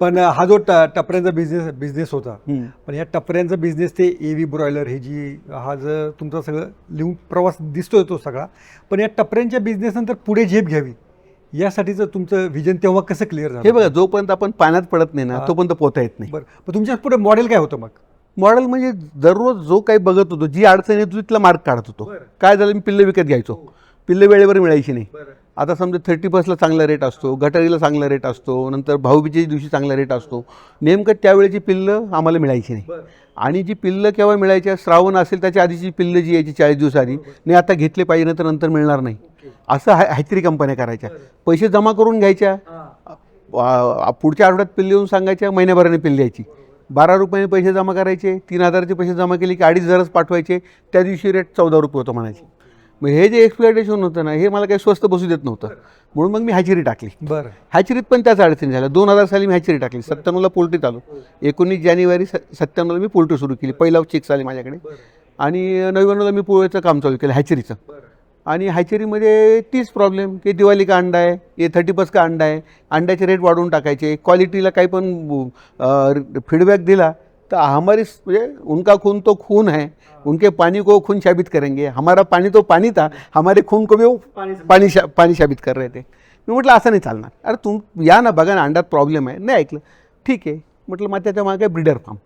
पण हा जो ट टपऱ्यांचा बिझनेस बिझनेस होता. पण या टपऱ्यांचा बिझनेस ते ए व्ही ब्रॉयलर हे जी हा जर तुमचा सगळं लिहून प्रवास दिसतोय तो सगळा पण या टपऱ्यांच्या बिझनेसनंतर पुढे झेप घ्यावी यासाठीचं तुमचं विजन तेव्हा कसं क्लिअर झालं? हे बघा जोपर्यंत आपण पाण्यात पडत नाही ना हा. तोपर्यंत पोहता येत नाही. बरं. पण तुमच्यापुढे मॉडेल काय होतं मग? मॉडेल म्हणजे दररोज जो काही बघत होतो जी अडचण येत होती तिथला मार्क काढत होतो. काय झालं मी पिल्लं विकत घ्यायचो. पिल्लं वेळेवर मिळायची नाही. आता समजा थर्टी फर्स्टला चांगला रेट असतो गटारीला चांगला रेट असतो नंतर भाऊबीजेच्या दिवशी चांगला रेट असतो. नेमकं त्यावेळेची पिल्लं आम्हाला मिळायची नाही. आणि जी पिल्लं केव्हा मिळायच्या श्रावण असेल त्याच्या आधीची पिल्लं जी यायची चाळीस दिवस आधी नाही आता घेतले पाहिजे तर नंतर मिळणार नाही. असं हॅ हॅचरी कंपन्या करायच्या. पैसे जमा करून घ्यायच्या. पुढच्या आठवड्यात पिल्ली येऊन सांगायच्या महिन्याभराने पिल्ली यायची. बारा. रुपयाने पैसे जमा करायचे तीन हजाराचे पैसे जमा केले की अडीच हजारच पाठवायचे त्या दिवशी रेट चौदा रुपये होतं म्हणायचे. मग हे जे एक्सप्लॉयटेशन होतं ना हे मला काही स्वस्त बसू देत नव्हतं. म्हणून मग मी हॅचरी टाकली. बरं. हॅचरीत पण त्याच अडचणी झाल्या. दोन हजार साली मी हॅचरी टाकली. सत्त्याण्णवला पोल्ट्री चालू एकोणीस जानेवारी स सत्त्याण्णवला मी पोल्ट्री सुरू केली. पहिला चिक्स आली माझ्याकडे. आणि नव्याण्णवला मी पोळ्याचं काम चालू केलं हॅचरीचं आणि हॅचरीमध्ये तीच प्रॉब्लेम की दिवाळी का अंडा आहे? ए थर्टी पस का अंडा आहे? अंड्याचे रेट वाढवून टाकायचे. क्वालिटीला काही पण फीडबॅक दिला. तर हमारी म्हणजे उनका खून तो खून है उनके पानी को खून साबित करेंगे। हमारा पानी तो पानी था हमारे खून को भी वो पाणी शा पाणी साबित कर रहे थे। मी म्हटलं असं नाही चालणार. अरे तुम या ना बघा ना अंड्यात प्रॉब्लेम आहे. नाही ऐकलं. ठीक आहे. म्हटलं मग त्याच्यामागे ब्रिडर फार्म.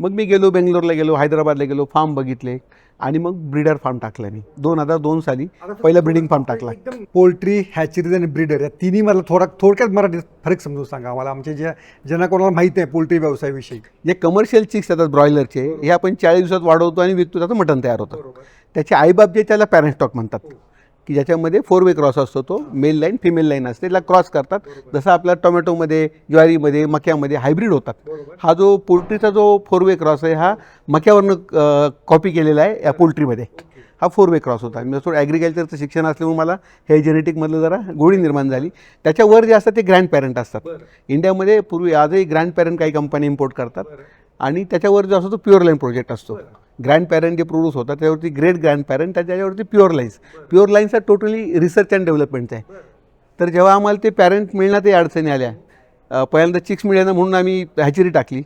मग मी गेलो बेंगलोरला गेलो हैदराबादला गेलो फार्म बघितले. आणि मग ब्रिडर फार्म टाकला मी. दोन हजार दोन साली पहिला ब्रिडिंग फार्म टाकला. पोल्ट्री हॅचरीज आणि ब्रीडर या तिन्ही मला थोडा थोडक्यात मराठीत फरक समजून सांगा आम्हाला. आमच्या ज्या ज्यांना कोणाला माहीत नाही पोल्ट्री व्यवसायाविषयी. जे कमर्शियल चिक्स येतात ब्रॉयलरचे हे आपण चाळीस दिवसात वाढवतो आणि विकतो त्याचं मटण तयार होतं. त्याचे आईबाप जे त्याला पॅरेंट स्टॉक म्हणतात. की ज्याच्यामध्ये फोर वे क्रॉस असतो तो मेल लाईन फिमेल लाईन असते. त्याला क्रॉस करतात. जसं आपल्या टोमॅटोमध्ये ज्वारीमध्ये मक्यामध्ये हायब्रिड होतात. हा जो पोल्ट्रीचा जो फोर वे क्रॉस आहे हा मक्यावरनं कॉपी केलेला आहे या पोल्ट्रीमध्ये. हा फोर वे क्रॉस होता. मी थोडं ॲग्रिकल्चरचं शिक्षण असल्यामुळे मला हे जेनेटिकमधलं जरा गोडी निर्माण झाली. त्याच्यावर जे असतात ते ग्रँड पॅरेंट असतात इंडियामध्ये पूर्वी आजही ग्रँड पॅरेंट काही कंपनी इम्पोर्ट करतात. आणि त्याच्यावर जो असतो तो प्युअर लाईन प्रोजेक्ट असतो. ग्रँड पॅरेंट जे प्रोड्यूस होतात त्याच्यावरती ग्रेट ग्रँड पॅरेंट त्याच्यावरती प्युअर लाईन्स प्युअर लाईन्स हा टोटली रिसर्च अँड डेव्हलपमेंट आहे. तर जेव्हा आम्हाला ते पॅरेंट मिळण्यातही अडचणी आल्या. पहिल्यांदा चिक्स मिळेना म्हणून आम्ही हॅचरी टाकली.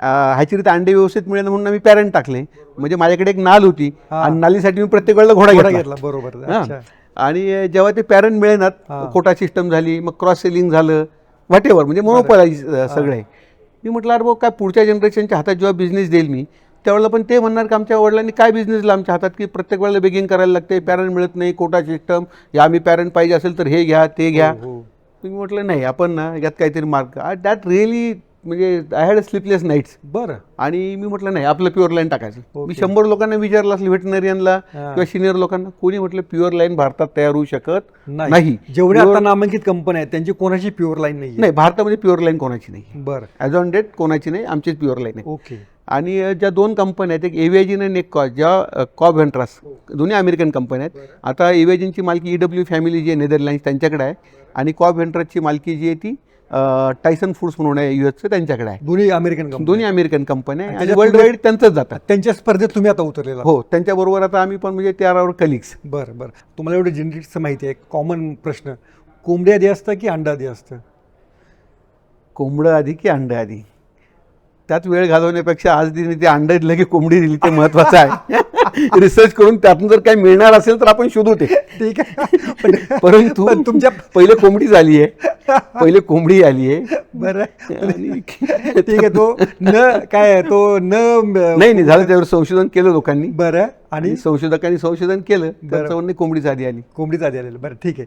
हॅचरीत अंडे व्यवस्थित मिळेना म्हणून आम्ही पॅरेंट टाकले. म्हणजे माझ्याकडे एक नाल होती. आणि नालीसाठी मी प्रत्येक वेळेला घोडा घेतला. बरोबर. आणि जेव्हा ते पॅरेंट मिळेनात. कोटा सिस्टम झाली मग क्रॉस सेलिंग झालं व्हॉटेवर म्हणजे मोनोपलाईज सगळं. मी म्हटलं अरे भाऊ काय पुढच्या जनरेशनच्या हातात जेव्हा बिझनेस देईल मी त्यावेळेला पण ते म्हणणार की आमच्या वडिलांनी काय बिझनेस दिला आमच्या हातात की प्रत्येक वेळेला बेगिंग करायला लागते पॅरेंट मिळत नाही कोटा सिस्टम या आम्ही पॅरेंट पाहिजे असेल तर हे घ्या ते घ्या. हो, हो. मी म्हटलं नाही आपण ना यात काहीतरी मार्क दॅट रिअली म्हणजे आय हॅड स्लिपलेस नाईट्स बरं. आणि मी म्हटलं नाही आपलं प्युअर लाईन टाकायचं. मी शंभर लोकांना विचारलं असलं व्हेटनरियनला हां. किंवा सिनियर लोकांना कोणी म्हटलं प्युअर लाईन भारतात तयार होऊ शकत नाही. नाही. जेवढे Pure- आता नामांकित कंपन्या आहेत त्यांची कोणाची प्युअर लाईन नाही नाही भारतामध्ये प्युअर लाईन कोणाची नाही बरं. ॲज ऑन डेट कोणाची नाही आमचीच प्युअर लाईन आहे. ओके आणि ज्या दोन कंपन्या आहेत एक एव्हिएजिन आणि एक कॉ ज्या कॉब व्हेंट्रास दोन्ही अमेरिकन कंपन्या आहेत. आता एव्हिएजिनची मालकी ई डब्ल्यू फॅमिली जी आहे नेदरलँड्स त्यांच्याकडे आहे. आणि कॉब व्हेंट्रासची मालकी जी आहे ती टायसन फूड्स म्हणून आहे यू एसचं त्यांच्याकडे आहे. दोन्ही अमेरिकन दोन्ही अमेरिकन कंपन्या आहे. आणि वर्ल्ड वाईड त्यांचंच जातात. त्यांच्या स्पर्धेत तुम्ही आता उतरलेला. हो त्यांच्याबरोबर आता आम्ही पण म्हणजे त्यावर कलिग्स बरं बरं. तुम्हाला एवढं जेनेटिक्सचं माहिती आहे. कॉमन प्रश्न. कोंबडी आधी असतं की अंडा आधी असतं? कोंबडं आधी की अंडं आधी? त्यात वेळ घालवण्यापेक्षा आज दिली ते अंडं दिलं की कोंबडी दिली ते महत्वाचं आहे. रिसर्च करून त्यातून जर काही मिळणार असेल तर आपण शोधू ते. ठीक आहे. परंतु तुमच्या पहिले कोंबडी झाली आहे. पहिले कोंबडी आली आहे. बरं. ठीक आहे तो न काय आहे, तो न नाही नाही झालं त्यावर संशोधन केलं लोकांनी. बरं. आणि? संशोधकांनी संशोधन केलं. बरं. त्याच्यावर कोंबडीच आधी आली. कोंबडीच आधी आलेलं. बरं ठीक आहे.